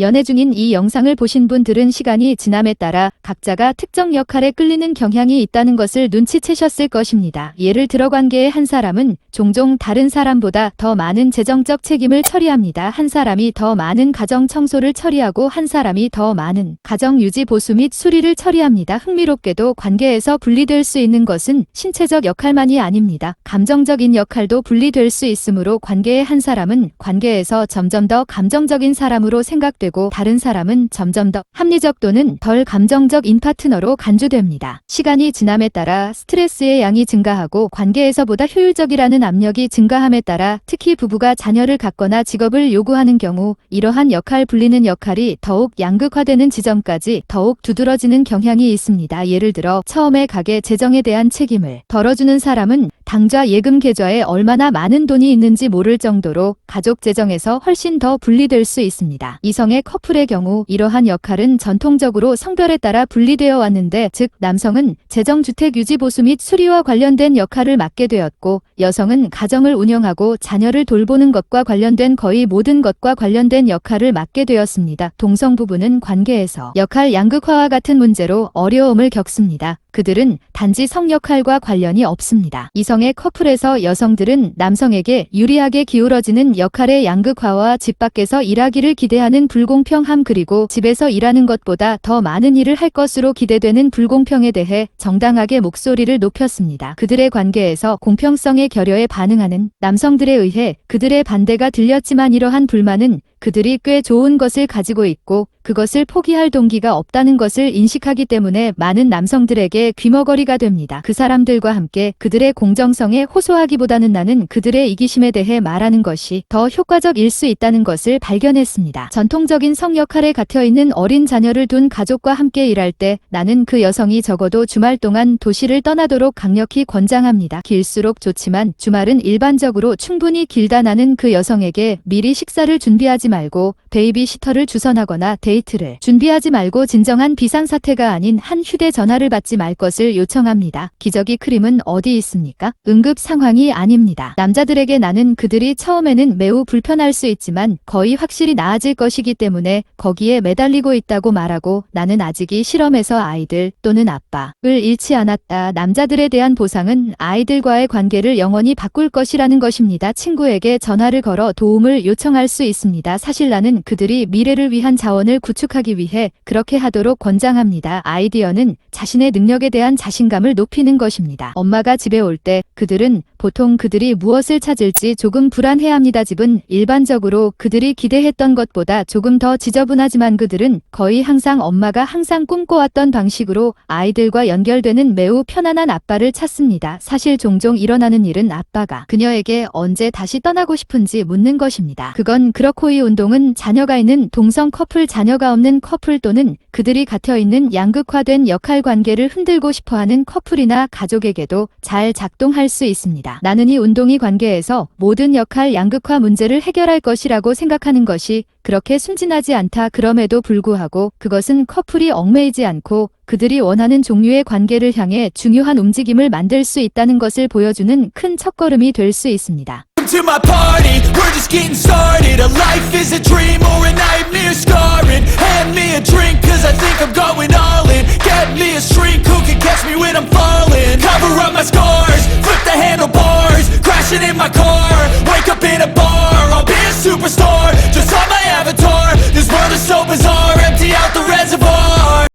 연애 중인 이 영상을 보신 분들은 시간이 지남에 따라 각자가 특정 역할에 끌리는 경향이 있다는 것을 눈치채셨을 것입니다. 예를 들어 관계의 한 사람은 종종 다른 사람보다 더 많은 재정적 책임을 처리합니다. 한 사람이 더 많은 가정 청소를 처리하고 한 사람이 더 많은 가정 유지 보수 및 수리를 처리합니다. 흥미롭게도 관계에서 분리될 수 있는 것은 신체적 역할만이 아닙니다. 감정적인 역할도 분리될 수 있으므로 관계의 한 사람은 관계에서 점점 더 감정적인 사람으로 생각 되고 다른 사람은 점점 더 합리적 또는 덜 감정적 인 파트너로 간주됩니다. 시간이 지남에 따라 스트레스의 양이 증가하고 관계에서보다 효율적이라는 압력이 증가함에 따라 특히 부부가 자녀를 갖거나 직업을 요구하는 경우 이러한 역할 분리는 역할이 더욱 양극화되는 지점까지 더욱 두드러지는 경향이 있습니다. 예를 들어 처음에 가게 재정에 대한 책임을 덜어주는 사람은 당좌 예금 계좌에 얼마나 많은 돈이 있는지 모를 정도로 가족 재정에서 훨씬 더 분리될 수 있습니다. 이성의 커플의 경우 이러한 역할은 전통적으로 성별에 따라 분리되어 왔는데 즉 남성은 재정주택 유지 보수 및 수리와 관련된 역할을 맡게 되었고 여성은 가정을 운영하고 자녀를 돌보는 것과 관련된 거의 모든 것과 관련된 역할을 맡게 되었습니다. 동성 부부는 관계에서 역할 양극화와 같은 문제로 어려움을 겪습니다. 그들은 단지 성 역할과 관련이 없습니다. 이성의 커플에서 여성들은 남성에게 유리하게 기울어지는 역할의 양극화와 집 밖에서 일하기를 기대하는 불공평함 그리고 집에서 일하는 것보다 더 많은 일을 할 것으로 기대되는 불공평에 대해 정당하게 목소리를 높였습니다. 그들의 관계에서 공평성의 결여에 반응하는 남성들에 의해 그들의 반대가 들렸지만 이러한 불만은 그들이 꽤 좋은 것을 가지고 있고 그것을 포기할 동기가 없다는 것을 인식하기 때문에 많은 남성들에게 귀머거리가 됩니다. 그 사람들과 함께 그들의 공정성에 호소하기보다는 나는 그들의 이기심에 대해 말하는 것이 더 효과적일 수 있다는 것을 발견했습니다. 전통적인 성 역할에 갇혀 있는 어린 자녀를 둔 가족과 함께 일할 때 나는 그 여성이 적어도 주말 동안 도시를 떠나도록 강력히 권장합니다. 길수록 좋지만 주말은 일반적으로 충분히 길다 나는 그 여성에게 미리 식사를 준비하지 말고 베이비시터를 주선하거나 데이트를 준비하지 말고 진정한 비상사태가 아닌 한 휴대전화를 받지 말 것을 요청합니다. 기저귀 크림은 어디 있습니까? 응급 상황이 아닙니다. 남자들에게 나는 그들이 처음에는 매우 불편할 수 있지만 거의 확실히 나아질 것이기 때문에 거기에 매달리고 있다고 말하고 나는 아직이 실험에서 아이들 또는 아빠를 잃지 않았다. 남자들에 대한 보상은 아이들과의 관계를 영원히 바꿀 것이라는 것입니다. 친구에게 전화를 걸어 도움을 요청할 수 있습니다. 사실 나는 그들이 미래를 위한 자원을 구축하기 위해 그렇게 하도록 권장합니다. 아이디어는 자신의 능력에 대한 자신감을 높이는 것입니다. 엄마가 집에 올 때 그들은 보통 그들이 무엇을 찾을지 조금 불안해합니다. 집은 일반적으로 그들이 기대했던 것보다 조금 더 지저분하지만 그들은 거의 항상 엄마가 항상 꿈꿔왔던 방식으로 아이들과 연결되는 매우 편안한 아빠를 찾습니다. 사실 종종 일어나는 일은 아빠가 그녀에게 언제 다시 떠나고 싶은지 묻는 것입니다. 그건 그렇고 이 운동은 자녀가 있는 동성 커플 자녀가 없는 커플 또는 그들이 갇혀 있는 양극화된 역할 관계를 흔들고 싶어하는 커플이나 가족에게도 잘 작동할 수 있습니다. 나는 이 운동이 관계에서 모든 역할 양극화 문제를 해결할 것이라고 생각하는 것이 그렇게 순진하지 않다. 그럼에도 불구하고 그것은 커플이 얽매이지 않고 그들이 원하는 종류의 관계를 향해 중요한 움직임을 만들 수 있다는 것을 보여주는 큰 첫걸음이 될 수 있습니다. To my party, we're just getting started A life is a dream or a nightmare scarring Hand me a drink cause I think I'm going all in Get me a shrink who can catch me when I'm falling Cover up my scars, Wake up in a bar I'll be a superstar. Just on my avatar This world is so bizarre. Empty out the reservoir.